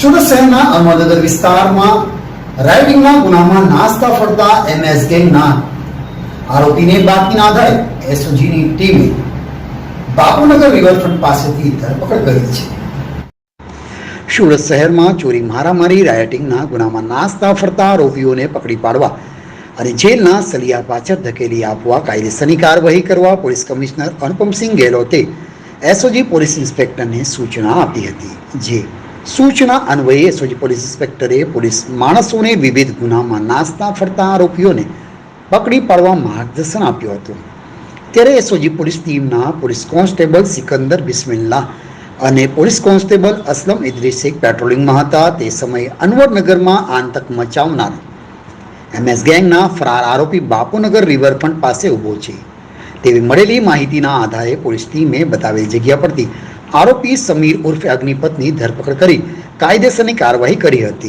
સુરત શહેરના અમરનગર વિસ્તારમાં રાઇડિંગના ગુનામાં નાસ્તા ફરતા એમએસ ગેંગના આરોપીને બાતમીના આધારે એસઓજીની ટીમે બાપુનગર રિવરફ્રન્ટ પાસેથી ધરપકડ કરી છે. સુરત શહેરમાં ચોરી મારામારી રાયટિંગના ગુનામાં નાસ્તા ફરતા આરોપીઓને પકડી પાડવા અને જેલના સલિયા પાછળ ધકેલી આપવા કાયદેસરની કાર્યવાહી કરવા પોલીસ કમિશનર અનુપમસિંહ ગેહલોતે એસઓજી પોલીસ ઇન્સ્પેક્ટરને સૂચના આપી હતી. જે સૂચના અન્વયે સોજ પોલીસ ઇન્સ્પેક્ટરે પોલીસ માણસોને વિવિધ ગુનામાં નાસ્તા ફરતા આરોપીઓને પકડી પાડવા માર્ગદર્શન આપ્યું હતું. ત્યારે એસઓજી પોલીસ ટીમના પોલીસ કોન્સ્ટેબલ સિકંદર બિસ્મિલ્લા અને પોલીસ કોન્સ્ટેબલ અસલમ ઇદ્રીસ પેટ્રોલિંગમાં હતા. તે સમયે અનવરનગરમાં આંતક મચાવનાર એમએસ ગેંગના ફરાર આરોપી બાપુનગર રિવરફ્રન્ટ પાસે ઊભો છે. તેવી મળેલી માહિતીના આધારે પોલીસ ટીમે બતાવેલ જગ્યા પરથી આરોપી સમીર ઉર્ફે અગ્નિપથની ધરપકડ કરી કાયદેસરની કાર્યવાહી કરી હતી.